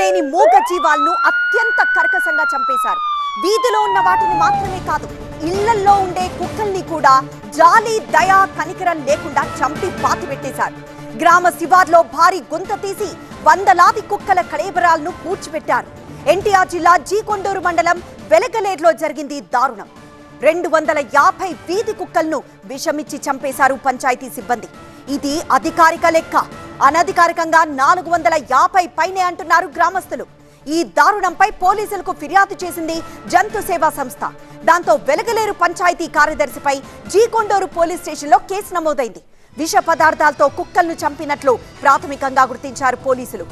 లేని మూగ జీవాలను అత్యంత కర్కశంగా చంపేశారు. వీధిలో ఉన్న వాటిని మాత్రమే కాదు ఇళ్ళల్లో ఉండే కుక్కల్ని కూడా జాలి దయా కనికరం లేకుండా చంపి పాతిపెట్టేశారు. గ్రామ శివార్లో భారీ గుంత తీసి వందలాది కుక్కల కళేబరాలను పూడ్చిపెట్టారు ఎన్టీఆర్ జిల్లా జీకొండూరు మండలం వెలగలేరులో జరిగింది దారుణం. రెండు వందల యాభై వీధి కుక్కలను విషమిచ్చి చంపేశారు పంచాయతీ సిబ్బంది. ఇది అధికారిక లెక్క. అనధికారికంగా నాలుగు వందల యాభై పైనే అంటున్నారు గ్రామస్తులు. ఈ దారుణంపై పోలీసులకు ఫిర్యాదు చేసింది జంతు సేవా సంస్థ. దాంతో వెలగలేరు పంచాయతీ కార్యదర్శిపై జీకొండూరు పోలీస్ స్టేషన్లో కేసు నమోదైంది. విష పదార్థాలతో కుక్కలను చంపినట్లు ప్రాథమికంగా గుర్తించారు పోలీసులు.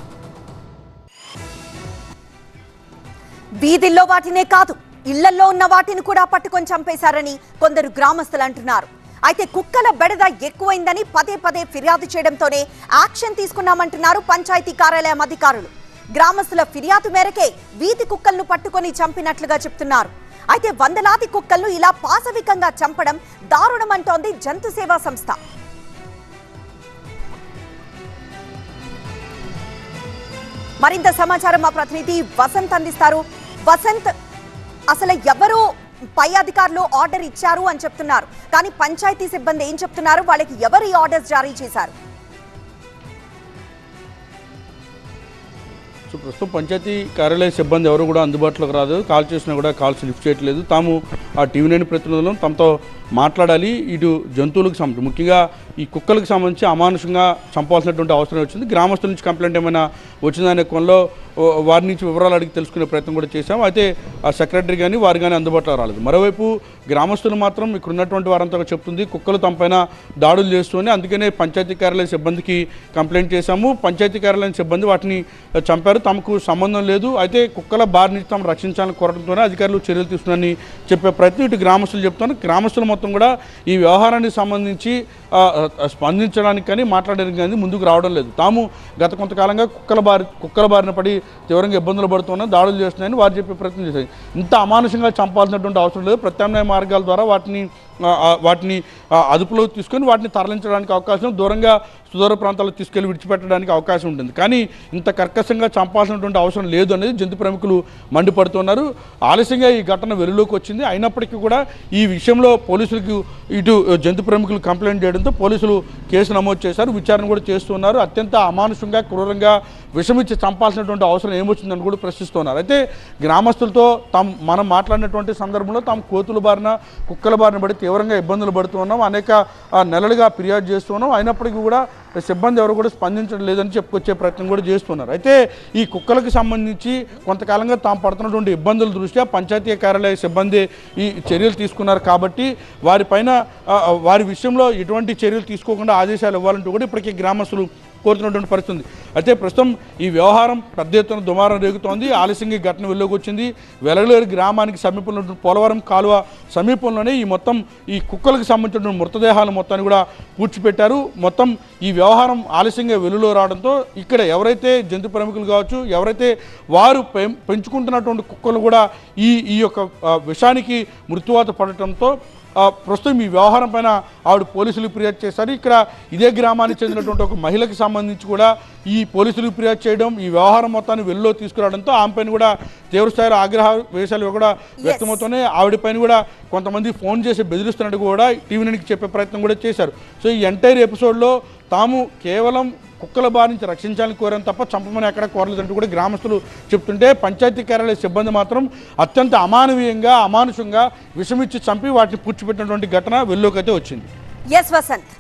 వీధిల్లో వాటినే కాదు ఇళ్ళల్లో ఉన్న వాటిని కూడా పట్టుకొని చంపేశారని కొందరు గ్రామస్తులు అంటున్నారు. అయితే కుక్కల బెడద ఎక్కువైందని పదే పదే ఫిర్యాదు చేయడంతోనే యాక్షన్ తీసుకున్నామంటున్నారు పంచాయతీ కార్యాలయం అధికారులు. గ్రామస్తుల ఫిర్యాదు మేరకే వీధి కుక్కలను పట్టుకొని చంపినట్లుగా చెప్తున్నారు. అయితే వందలాది కుక్కలను ఇలా పాశవికంగా చంపడం దారుణమంటోంది జంతు సేవా సంస్థ. మరింత సమాచారం మా ప్రతినిధి వసంత్ అందిస్తారు. వసంత్ అసలు ఎవరు పై అధికారులు ఆర్డర్ ఇచ్చారు అని చెప్తున్నారు. కానీ పంచాయతీ సిబ్బంది ఏం చెప్తున్నారు? వాళ్ళకి ఎవరు ఈ ఆర్డర్స్ జారీ చేశారు? సో ప్రస్తుతం పంచాయతీ కార్యాలయ సిబ్బంది ఎవరు కూడా అందుబాటులోకి రాదు. కాల్ చేసినా కూడా కాల్స్ లిఫ్ట్ చేయట్లేదు. తాము ఆ టీవీ నైన్ ప్రతినిధులను తమతో మాట్లాడాలి. ఇటు జంతువులకు సంబంధించి ముఖ్యంగా ఈ కుక్కలకు సంబంధించి అమానుషంగా చంపాల్సినటువంటి అవసరం వచ్చింది. గ్రామస్తుల నుంచి కంప్లైంట్ ఏమైనా వచ్చిందనే కోణంలో వారి నుంచి వివరాలు అడిగి తెలుసుకునే ప్రయత్నం కూడా చేశాం. అయితే ఆ సెక్రటరీ కానీ వారు కానీ అందుబాటులో రాలేదు. మరోవైపు గ్రామస్తులు మాత్రం ఇక్కడ ఉన్నటువంటి వారంతా చెప్తుంది కుక్కలు తమపైన దాడులు చేస్తూనే అందుకనే పంచాయతీ కార్యాలయ సిబ్బందికి కంప్లైంట్ చేశాము. పంచాయతీ కార్యాలయం సిబ్బంది వాటిని చంపారు. తమకు సంబంధం లేదు. అయితే కుక్కల బారి నుంచి తాము రక్షించాలని కోరడంతోనే అధికారులు చర్యలు తీసుకున్నారని చెప్పే ప్రయత్నం ఇటు గ్రామస్తులు చెప్తున్నారు. గ్రామస్తులు మొత్తం కూడా ఈ వ్యవహారానికి సంబంధించి స్పందించడానికి కానీ మాట్లాడడానికి కానీ ముందుకు రావడం లేదు. తాము గత కొంతకాలంగా కుక్కల బారి కుక్కల బారిన పడి తీవ్రంగా ఇబ్బందులు పడుతున్నా దాడులు చేస్తున్నాయని వారు చెప్పే ప్రయత్నం చేశారు. ఇంత అమానుషంగా చంపాల్సినటువంటి అవసరం లేదు. ప్రత్యామ్నాయ మార్గాల ద్వారా వాటిని వాటిని అదుపులో తీసుకొని వాటిని తరలించడానికి అవకాశం దూరంగా సుదూర ప్రాంతాలకు తీసుకెళ్ళి విడిచిపెట్టడానికి అవకాశం ఉంటుంది. కానీ ఇంత కర్కశంగా చంపాల్సినటువంటి అవసరం లేదు అనేది జంతు ప్రముఖులు మండిపడుతున్నారు. ఆలస్యంగా ఈ ఘటన వెలుగులోకి వచ్చింది. అయినప్పటికీ కూడా ఈ విషయంలో పోలీసులకు ఇటు జంతు ప్రముఖులు కంప్లైంట్ చేయడంతో పోలీసులు కేసు నమోదు చేశారు విచారణ కూడా చేస్తున్నారు. అత్యంత అమానుషంగా క్రూరంగా విషమిచ్చి చంపాల్సినటువంటి అవసరం ఏమొచ్చిందని కూడా ప్రశ్నిస్తున్నారు. అయితే గ్రామస్తులతో తాము మనం మాట్లాడినటువంటి సందర్భంలో తాము కోతుల బారిన కుక్కల బారిన పడి తీవ్రంగా ఇబ్బందులు పడుతున్నాం అనేక నెలలుగా ఫిర్యాదు చేస్తున్నాం అయినప్పటికీ కూడా సిబ్బంది ఎవరు కూడా స్పందించడం లేదని చెప్పుకొచ్చే ప్రయత్నం కూడా చేస్తున్నారు. అయితే ఈ కుక్కలకు సంబంధించి కొంతకాలంగా తాము పడుతున్నటువంటి ఇబ్బందుల దృష్ట్యా పంచాయతీ కార్యాలయ సిబ్బంది ఈ చర్యలు తీసుకున్నారు కాబట్టి వారిపైన వారి విషయంలో ఎటువంటి చర్యలు తీసుకోకుండా ఆదేశాలు ఇవ్వాలంటూ కూడా ఇప్పటికీ గ్రామస్తులు కోరుతున్నటువంటి పరిస్థితి ఉంది. అయితే ప్రస్తుతం ఈ వ్యవహారం పెద్ద ఎత్తున దుమారం రేగుతోంది. ఆలస్యంగా ఘటన వెలుగుకి వచ్చింది. వెలగలేరు గ్రామానికి సమీపంలో పోలవరం కాలువ సమీపంలోనే ఈ మొత్తం ఈ కుక్కలకు సంబంధించిన మృతదేహాలు మొత్తాన్ని కూడా పూడ్చిపెట్టారు మొత్తం ఈ వ్యవహారం ఆలస్యంగా వెలుగులో రావడంతో ఇక్కడ ఎవరైతే జంతు ప్రముఖులు కావచ్చు ఎవరైతే వారు పెం- పెంచుకుంటున్నటువంటి కుక్కలు కూడా ఈ ఈ యొక్క విషానికి మృత్యువాత పడటంతో ప్రస్తుతం ఈ వ్యవహారం పైన ఆవిడ పోలీసులు ఫిర్యాదు చేశారు. ఇక్కడ ఇదే గ్రామానికి చెందినటువంటి ఒక మహిళకి సంబంధించి కూడా ఈ పోలీసులు ఫిర్యాదు చేయడం ఈ వ్యవహారం మొత్తాన్ని వెల్లో తీసుకురావడంతో ఆమె పైన కూడా తీవ్రస్థాయిలో ఆగ్రహ వేషాలు కూడా వ్యక్తమవుతున్నాయి. ఆవిడ పైన కూడా కొంతమంది ఫోన్ చేసి బెదిరిస్తున్నట్టు కూడా టీవీ నైన్కి చెప్పే ప్రయత్నం కూడా చేశారు. సో ఈ ఎంటైర్ ఎపిసోడ్లో తాము కేవలం కుక్కల బారి నుంచి రక్షించాలని కోరాను తప్ప చంపమని ఎక్కడ కోరలేదంటూ కూడా గ్రామస్తులు చెప్తుంటే పంచాయతీ కార్యాలయ సిబ్బంది మాత్రం అత్యంత అమానవీయంగా అమానుషంగా విషమిచ్చి చంపి వాటిని పుచ్చిపెట్టినటువంటి ఘటన వెల్లోకైతే వచ్చింది. ఎస్ వసంత్